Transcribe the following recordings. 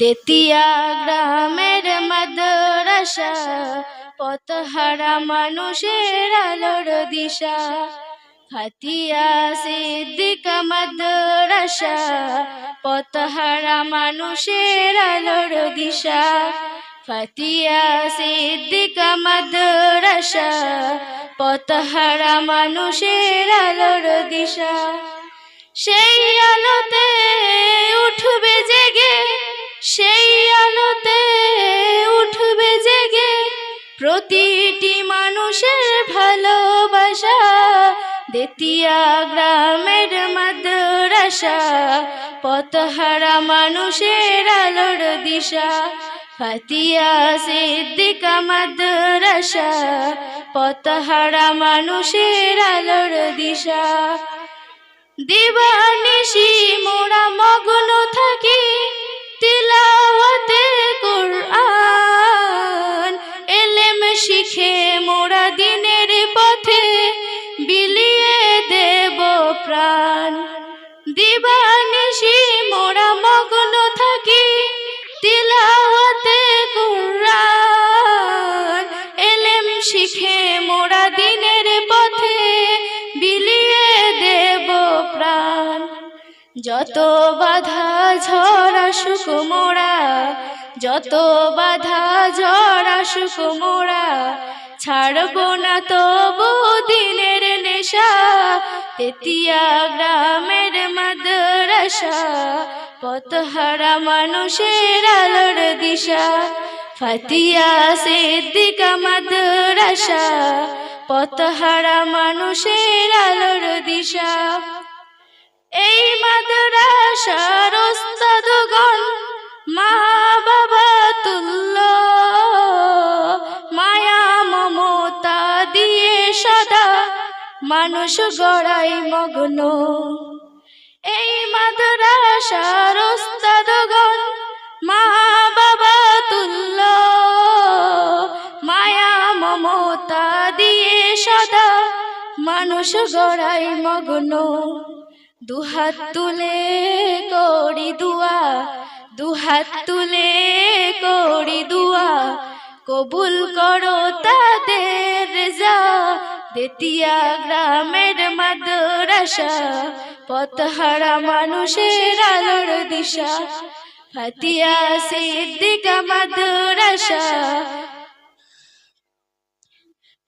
দেতিয়া গ্রামের মাদ্রাসা, পথহারা মানুষের আলোর দিশা। ফাতিয়া সিদ্দিকা মাদ্রাসা, পথহারা মানুষের আলোর দিশা। ফাতিয়া সিদ্দিকা মাদ্রাসা, পথহারা মানুষের আলোর দিশা। সেই প্রতিটি মানুষের ভালোবাসা দেতিয়া গ্রামের মাদ্রাসা, পথহারা মানুষের আলোর দিশা, ফাতিয়া সিদ্দিকা মাদ্রাসা, পথহারা মানুষের আলোর দিশা। দিবানিশি মোরা মগ্ন থাকি, তিলাওয়াতে কোরআন শিখে মোরা দিনের পথে বিলিয়ে দেব প্রাণ। দিবানিশি মোরা মগ্ন থাকি তিলাওয়াতে কোরআন। এলেম শিখে মোরা দিনের পথে বিলিয়ে দেব প্রাণ। যত বাধা ঝড় আসুক মোরা যত বাধা ঝড় আসুক ছাড়ব না তবু দিনের নেশা। তেতিয়া গ্রামের মাদ্রাসা, পথহারা মানুষের আলোর দিশা। ফাতিয়া সিদ্দিকা মাদ্রাসা, পথহারা মানুষের আলোর দিশা। এই মাদ্রাসার ওস্তাদগণ মা বাবা তুল্য মায়া মমতা দিয়ে সদা মানুষ গড়াই মগ্ন। এই মাদ্রাসার ওস্তাদগণ মা বাবা তুল্য মায়া মমতা দিয়ে সদা মানুষ গড়াই মগ্ন। দুহাত তুলে করি দুয়া দুহাত তুলে করি দুয়া, কবুল করো তাদের যা দেতিয়া গ্রামের মাদ্রাসা, পথহারা মানুষের আলোর দিশা। ফাতিয়া সিদ্দিকা মাদ্রাসা,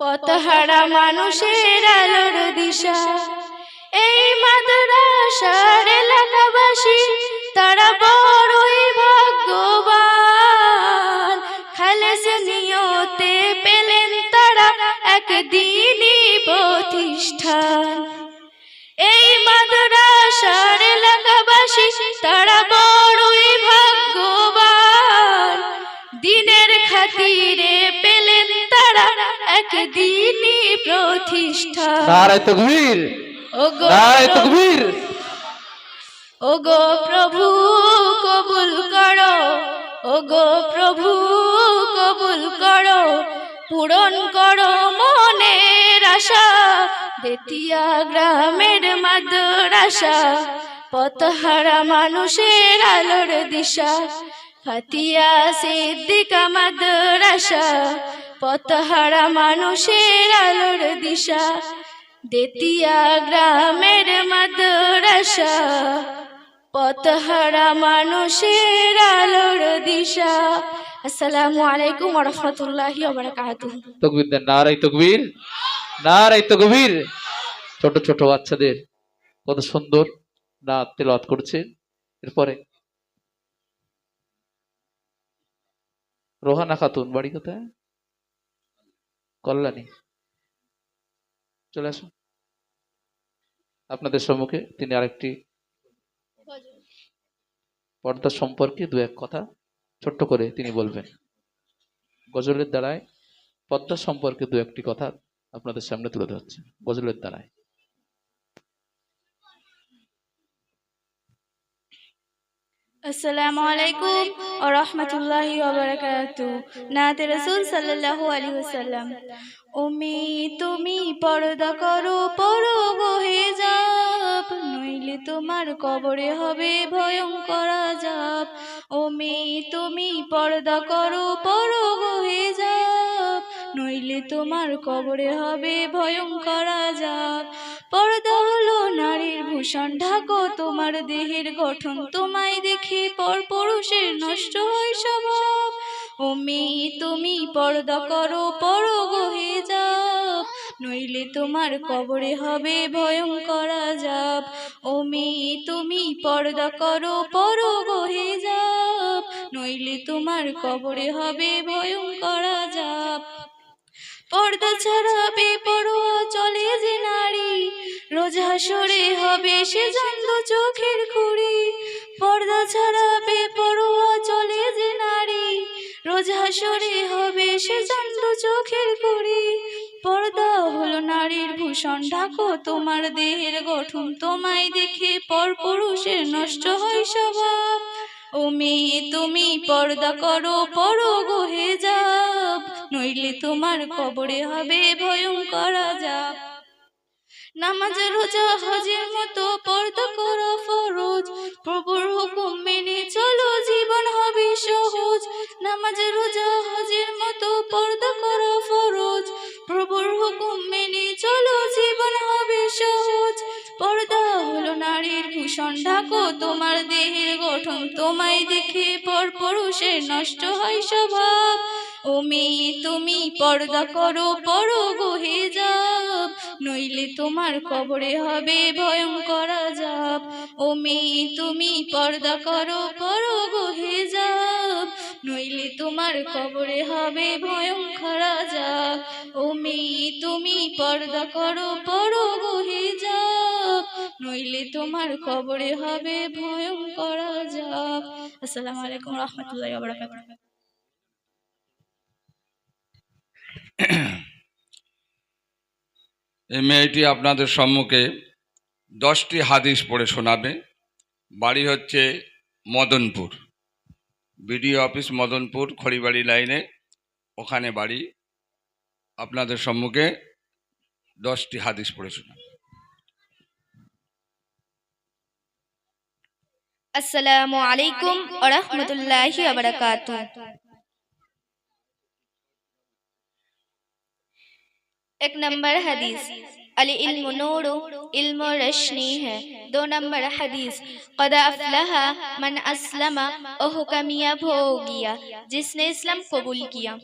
পথহারা মানুষের আলোর দিশা। এই মাদ্রাসার একদিনই প্রতিষ্ঠান নারায় তকবীর ওগো নারায় প্রভু- তকবীর ওগো প্রভু কবুল করো। ওগো প্রভু কবুল করো। পূরণ করো মনের আশা। দেতিয়া গ্রামের মাদ্রাসা পথহারা মানুষের আলোর দিশা। ফাতিয়া সিদ্দিকা মাদ্রাসা, পথহারা মানুষের আলোর দিশা, দেতিয়া গ্রামের মাদ্রাসা, পথহারা মানুষের আলোর দিশা। আসসালামু আলাইকুম রহমতুল্লাহি তকবীর দেন, নারায় তকবীর নারায় তকবীর। ছোট ছোট বাচ্চাদের কত সুন্দর না তেলাওয়াত করছে। এরপরে রোহানা খাতুন, বাড়ি কোথায়? কল্যাণী। চলে আসুন। আপনাদের সম্মুখে তিনি আরেকটি পর্দা সম্পর্কে দু এক কথা ছোট্ট করে তিনি বলবেন। গজলের দ্বারায় পদ্মা সম্পর্কে দু একটি কথা আপনাদের সামনে তুলে ধরছে। গজলের দ্বারায়। আসসালামু আলাইকুম ও রহমতুল্লাহি ওবারাকাতু নাতে রসুল সাল্লাল্লাহু আলাইহি ওয়াসাল্লাম উমি তুমি পর্দা করো পরো গহে যাব নইলে তোমার কবরে হবে ভয়ঙ্কর আযাব। ও মেয়ে তুমি পর্দা করো পরো গহে যাব নইলে তোমার কবরে হবে ভয়ঙ্কর আজাব পর্দা হলো নারীর ভূষণ। ঢাকো তোমার দেহের গঠন, তোমায় দেখে পর পুরুষের নষ্ট হয় স্বভাব। ও মেয়ে তুমি পর্দা করো পর গহে যাব নইলে তোমার কবরে হবে ভয়ঙ্কর আজাব। ও মেয়ে তুমি পর্দা করো পর গহে যাব নইলে তোমার কবরে হবে ভয়ঙ্কর আজাব। পর্দা ছাড়া বেপরোয়া চলে যে নারী। রোজ হাসরে হবে সে জানতো চোখের খুঁড়ি। পর্দা ছাড়া বেপরোয়া চলে যে নারী। রোজ হাসরে হবে সে জানতো চোখের খুঁড়ি। পর্দা হলো নারীর ভূষণ। ঢাকো তোমার দেহের গঠন। তোমায় দেখে পর পুরুষের নষ্ট হয় স্বভাব। মেয়ে তুমি পর্দা করো পড়ো গোহে যাব নইলে তোমার কবরে হবে ভয়ঙ্কর যাব নামাজ, রোজা, হজের মতো পর্দা করো ফরজ। প্রভুর হুকুম মেনে চলো তোমায় দেখে পর পুরুষের নষ্ট হয় স্বভাব। ও মেয়ে তুমি পর্দা করো পরো গহে যাব নইলে তোমার কবরে হবে ভয়ঙ্কর আজাব। ও মেয়ে তুমি পর্দা করো পরো গহে যাব নইলে তোমার কবরে হবে ভয়ঙ্কর আজাব। ও মেয়ে তুমি পর্দা করো পরো গহে যাব নইলে তোমার কবরে হবে ভয়ঙ্কর আজাব। আসসালামু আলাইকুম রহমতুল্লাহি ওয়া বারাকাতুহু এই মেয়েটি আপনাদের সম্মুখে দশটি হাদিস পড়ে শোনাবে। বাড়ি হচ্ছে মদনপুর। বিডিও অফিস মদনপুর, খড়িবাড়ি লাইনে। ওখানে বাড়ি। আপনাদের সম্মুখে দশটি হাদিস পড়ে শোনাবে। السلام علیکم ورحمۃ اللہ وبرکاتہ۔ ایک نمبر حدیث، علی علم نور، علم و ہے۔ دو نمبر حدیث، قد افلح من اسلم او ہو گیا، جس نے اسلام قبول کیا۔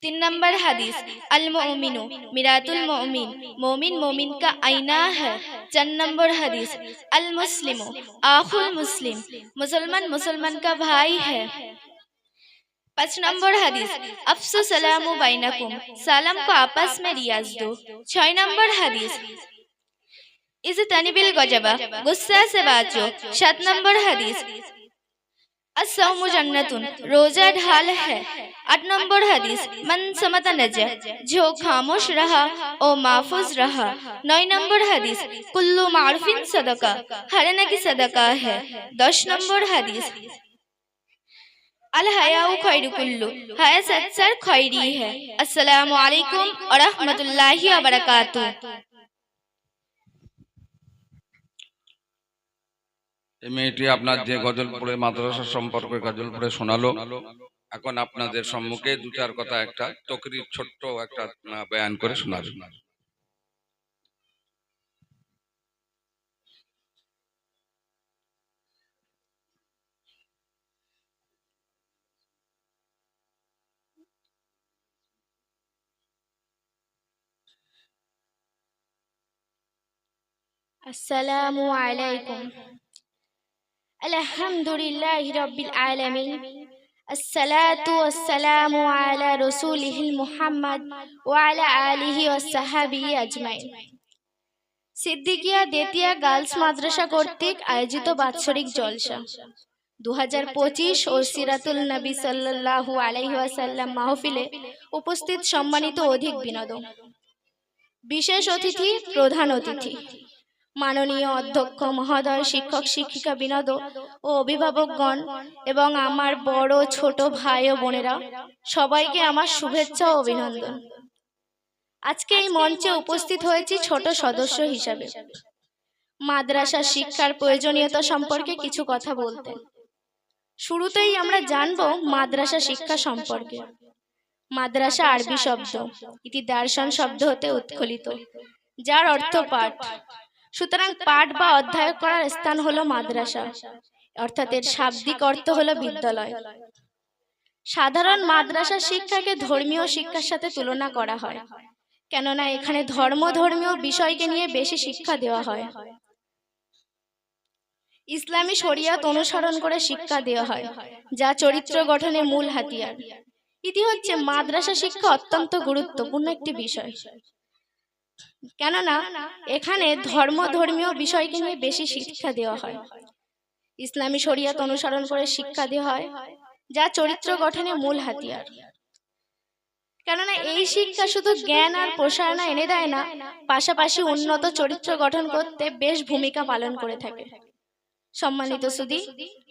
تین نمبر حدیث المؤمن مرات المؤمن، مومن مومن کا آئینہ ہے۔ چند نمبر حدیث، المسلم آخ المسلم، مسلمان مسلمان کا بھائی ہے۔ پانچ نمبر حدیث افسو سلام و بینکم سالم کو آپس میں ریاض دو۔ چھ نمبر حدیث از تنبیل گجبا غصہ سے بات جو۔ سات نمبر حدیث السوم جنت روزہ ڈھال ہے۔ آٹھ نمبر حدیث، من سمت نجا جو خاموش رہا او محفوظ رہا۔ نو نمبر حدیث، کلو معرفین صدقہ، ہر نکی صدقہ ہے۔ دس نمبر حدیث الحیاؤ خیر کلو حیا ستسر خیری ہے۔ السلام علیکم ورحمت اللہ وبرکاتہ۔ এই মেয়েটি আপনার যে গজলপুরে মাদ্রাসা সম্পর্কে গজলপুরে শোনালো। এখন আপনাদের সম্মুখে দু চার কথা একটা তকরির ছোট্ট একটা বয়ান করে শোনাল। আসসালামু আলাইকুম। الحمد لله رب العالمين الصلاة والسلام على رسوله المحمد وعلى آله وصحبه أجمعين সিদ্দিকিয়া দেতিয়া গার্লস মাদ্রাসা কর্তৃক আয়োজিত বাৎসরিক জলসা দু হাজার পঁচিশ ও সিরাতুল নবী সাল্লাল্লাহু আলাইহি ওয়াসাল্লাম মাহফিলে উপস্থিত সম্মানিত অধিক বিনোদন বিশেষ অতিথি প্রধান অতিথি মাননীয় অধ্যক্ষ মহোদয় শিক্ষক শিক্ষিকা বিনোদ ও অভিভাবকগণ এবং আমার বড় ছোট ভাই ও বোনেরা সবাইকে আমার শুভেচ্ছা ও অভিনন্দন। আজকে এই মঞ্চে উপস্থিত হয়েছি ছোট সদস্য হিসাবে। মাদ্রাসা শিক্ষার প্রয়োজনীয়তা সম্পর্কে কিছু কথা বলতে। শুরুতেই আমরা জানব মাদ্রাসা শিক্ষা সম্পর্কে। মাদ্রাসা আরবি শব্দ। ইতি দার্শন শব্দ হতে উৎখলিত যার অর্থ পাঠ। সুতরাং পাঠ বা অধ্যয়ন করার স্থান হলো মাদ্রাসা। অর্থাৎ এর শাব্দিক অর্থ হলো বিদ্যালয়। সাধারণ মাদ্রাসা শিক্ষাকে ধর্মীয় শিক্ষার সাথে তুলনা করা হয়। কেননা এখানে ধর্ম ধর্মীয় বিষয়কে নিয়ে বেশি শিক্ষা দেওয়া হয়। ইসলামী শরিয়ত অনুসরণ করে শিক্ষা দেওয়া হয় যা চরিত্র গঠনে মূল হাতিয়ার। ইতি হচ্ছে মাদ্রাসা শিক্ষা অত্যন্ত গুরুত্বপূর্ণ একটি বিষয়। কেননা এখানে ধর্ম ধর্মীয় বিষয়কে নিয়ে বেশি শিক্ষা দেওয়া হয়। ইসলামী শরিয়ত অনুসরণ করে শিক্ষা দেওয়া হয় যা চরিত্র গঠনে মূল হাতিয়ার। কেননা এই শিক্ষা শুধু জ্ঞান আর প্রসারণা এনে দেয় না পাশাপাশি উন্নত চরিত্র গঠন করতে বেশ ভূমিকা পালন করে থাকে। সম্মানিত সুদী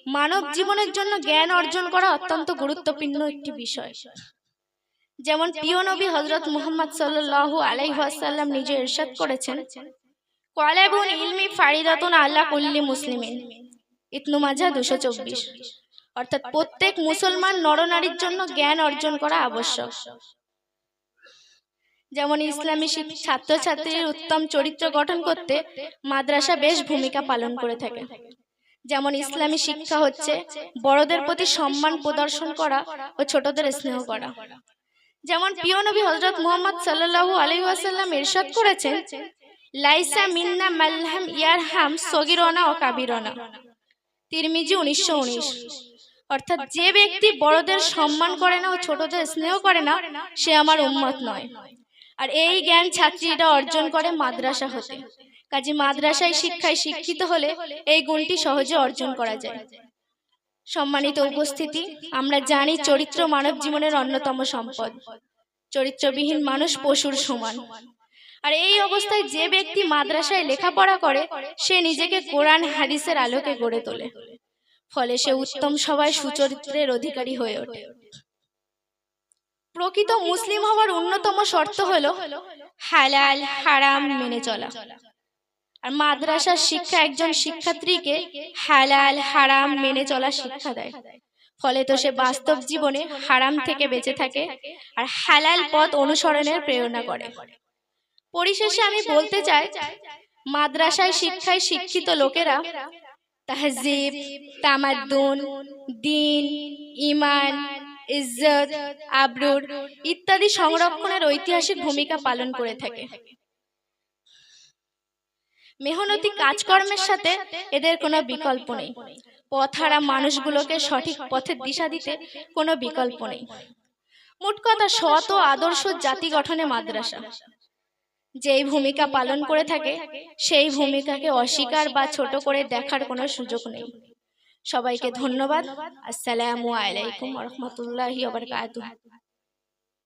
মানব জীবনের জন্য জ্ঞান অর্জন করা অত্যন্ত গুরুত্বপূর্ণ একটি বিষয়। যেমন প্রিয় নবী হজরত মুহাম্মদ সাল্লাল্লাহু আলাইহি ওয়াসাল্লাম নিজে ইরশাদ করেছেন। ইলমি ফারিদাতুন আল্লাহ কুল্লি মুসলিমিন। ইতনু মাজা দুশো চব্বিশ। অর্থাৎ প্রত্যেক মুসলমান নরনারীর জন্য জ্ঞান অর্জন করা আবশ্যক। যেমন ইসলামী ছাত্রছাত্রীর উত্তম চরিত্র গঠন করতে মাদ্রাসা বেশ ভূমিকা পালন করে থাকে। যেমন ইসলামী শিক্ষা হচ্ছে বড়দের প্রতি সম্মান প্রদর্শন করা ও ছোটদের স্নেহ করা। যেমন প্রিয় নবী হজরত মুহাম্মদ সাল্লাল্লাহু আলাইহি ওয়াসাল্লাম ইরশাদ করেছেন লাইসা মিন্না মালহাম ইয়ারহাম সগিরনা ও কাবিরনা। তিরমিজি উনিশশো উনিশ। অর্থাৎ যে ব্যক্তি বড়দের সম্মান করে না ও ছোটদের স্নেহ করে না সে আমার উম্মত নয়। আর এই জ্ঞান ছাত্রীরা অর্জন করে মাদ্রাসা হতে। কাজে মাদ্রাসায় শিক্ষায় শিক্ষিত হলে এই গুণটি সহজে অর্জন করা যায়। সম্মানিত উপস্থিতি, আমরা জানি চরিত্র মানব জীবনের অন্যতম সম্পদ। চরিত্রবিহীন মানুষ পশুর সমান। আর এই অবস্থায় যে ব্যক্তি মাদ্রাসায় লেখাপড়া করে, সে নিজেকে কোরআন, হাদিসের আলোকে গড়ে তোলে। ফলে সে উত্তম সবাই সুচরিত্রের অধিকারী হয়ে ওঠে। প্রকৃত মুসলিম হওয়ার অন্যতম শর্ত হলো হালাল, হারাম মেনে চলা। আর মাদ্রাসার শিক্ষা একজন শিক্ষার্থীকে হালাল, হারাম মেনে চলা শিক্ষা দেয়। ফলে তো সে বাস্তব জীবনে হারাম থেকে বেঁচে থাকে আর হালাল পথ অনুসরণের প্রেরণা করে। পরিশেষে আমি বলতে চাই, মাদ্রাসায় শিক্ষায় শিক্ষিত লোকেরা তাহজিব, তামাদ্দুন, দিন ইমান ইজ্জত, আবরুর ইত্যাদি সংরক্ষণের ঐতিহাসিক ভূমিকা পালন করে থাকে। মেহনতি কাজকর্মের সাথে এদের কোনো বিকল্প নেই। পথহারা মানুষগুলোকে সঠিক পথের দিশা দিতে কোনো বিকল্প নেই। মোট কথা সৎ ও আদর্শ জাতি গঠনে মাদ্রাসা। যেই ভূমিকা পালন করে থাকে সেই ভূমিকাকে অস্বীকার বা ছোট করে দেখার কোনো সুযোগ নেই। সবাইকে ধন্যবাদ। আসসালামু আলাইকুম রহমতুল্লাহি